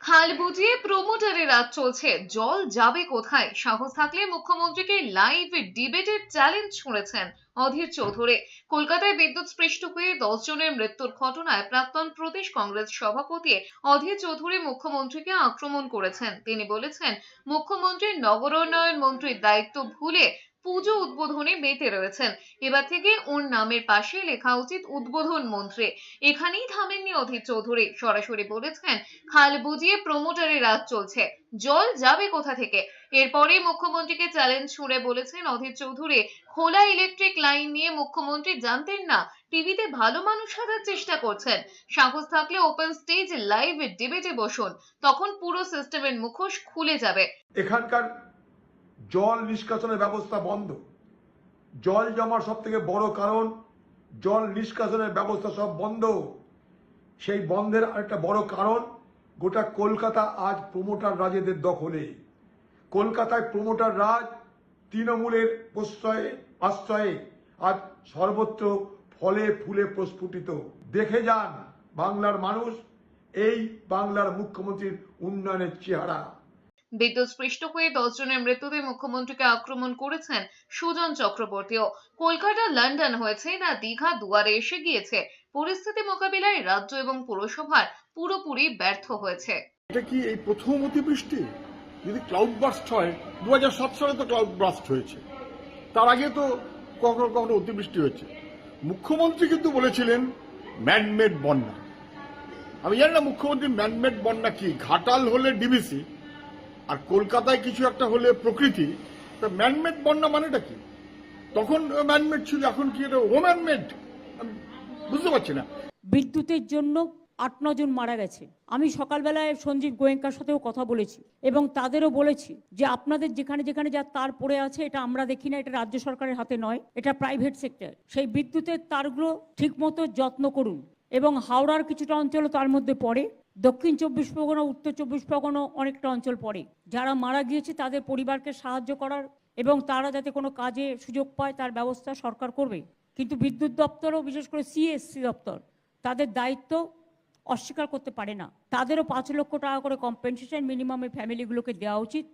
খাল বুঝিয়ে প্রমোটারের রাজ চলছে। জল যাবে কোথায়? সাহস থাকলে মুখ্যমন্ত্রীকে লাইভ ডিবেটের চ্যালেঞ্জ ছুঁড়েছেন অধীর চৌধুরী। কলকাতায় বিদ্যুৎ স্পৃষ্ট হয়ে দশ জনের মৃত্যুর ঘটনায় প্রাক্তন প্রদেশ কংগ্রেস সভাপতি অধীর চৌধুরী মুখ্যমন্ত্রীকে আক্রমণ করেছেন। তিনি বলেছেন মুখ্যমন্ত্রী নগরোন্নয়ন মন্ত্রীর দায়িত্ব ভুলে পুজো উদ্বোধনে মেতে রয়েছেন। এবার থেকে ওর নামের পাশে লেখা উচিত উদ্বোধন মন্ত্রী। এখানেই থামেননি অধীর চৌধুরী। সরাসরি বলেছেন, খাল বুঝিয়ে প্রমোটারের রাজ চলছে। জল যাবে কোথা থেকে? এরপরেই মুখ্যমন্ত্রীকে চ্যালেঞ্জ ছুঁড়ে বলেছেন অধীর চৌধুরী, খোলা ইলেকট্রিক লাইন নিয়ে মুখ্যমন্ত্রী জানতেন না। টিভিতে ভালো মানুষ সাজার চেষ্টা করছেন। সাহস থাকলে ওপেন স্টেজ লাইভ ডিবেটে বসুন। তখন পুরো সিস্টেমের মুখোশ খুলে যাবে। এখানকার জল নিষ্কাশনের ব্যবস্থা বন্ধ। জল জমার সব থেকে বড় কারণ, জল নিষ্কাশনের ব্যবস্থা সব বন্ধ। সেই বন্ধের আরেকটা বড় কারণ, গোটা কলকাতা আজ প্রমোটার রাজেদের দখলে। কলকাতায় প্রমোটার রাজ তৃণমূলের প্রশ্রয়ে, আশ্রয়ে, আজ সর্বত্র ফলে ফুলে প্রস্ফুটিত। দেখে যান বাংলার মানুষ, এই বাংলার মুখ্যমন্ত্রীর উন্নয়নের চেহারা। বিদ্যুৎ স্পৃষ্ট হয়ে দশ জনের মৃত্যুতে মুখ্যমন্ত্রীকে আক্রমণ করেছেন সুজন চক্রবর্তীও। কলকাতা, লন্ডন হয়েছে না, দীঘা দুয়ারে এসে গিয়েছে। পরিস্থিতি মোকাবিলায় রাজ্য এবং পুরসভার পুরোপুরি ব্যর্থ হয়েছে। এটা কি এই প্রথম অতিবৃষ্টি? যদি ক্লাউড বাস্ট হয়, দুহাজার সাত সালে তো ক্লাউড বাস্ট হয়েছে। তার আগে তো কখনো কখনো অতিবৃষ্টি হয়েছে। মুখ্যমন্ত্রী কিন্তু বলেছিলেন ম্যানমেড বন্যা। আমি জানি না মুখ্যমন্ত্রী ম্যানমেড বন্যা কি? ঘাটাল হলে ডিবিসি আর কলকাতায় কিছু একটা হলে প্রকৃতি, তা ম্যানমেড বন্যা মানেটা কি? তখন ম্যানমেড ছিল, এখন কি এটা ও ম্যানমেড বুঝতে পারছি না। বিদ্যুতের জন্য আট নজন মারা গেছে। আমি সকালবেলায় সঞ্জীব গোয়েঙ্কার সাথেও কথা বলেছি এবং তাদেরও বলেছি যে আপনাদের যেখানে যেখানে যা তার পড়ে আছে, এটা আমরা দেখি না, এটা রাজ্য সরকারের হাতে নয়, এটা প্রাইভেট সেক্টর সেই বিদ্যুতের তারগুলো ঠিকমতো যত্ন করুন এবং হাওড়ার কিছুটা অঞ্চলও তার মধ্যে পড়ে। দক্ষিণ চব্বিশ পরগনা, উত্তর চব্বিশ পরগনা অনেকটা অঞ্চল পড়ে। যারা মারা গিয়েছে, তাদের পরিবারকে সাহায্য করার এবং তারা যাতে কোনো কাজে সুযোগ পায়, তার ব্যবস্থা সরকার করবে। কিন্তু বিদ্যুৎ দপ্তরও, বিশেষ করে সিএসসি দপ্তর, তাদের দায়িত্ব অস্বীকার করতে পারে না। তাদেরও পাঁচ লক্ষ টাকা করে কম্পেনসেশন মিনিমামে ফ্যামিলিগুলোকে দেওয়া উচিত।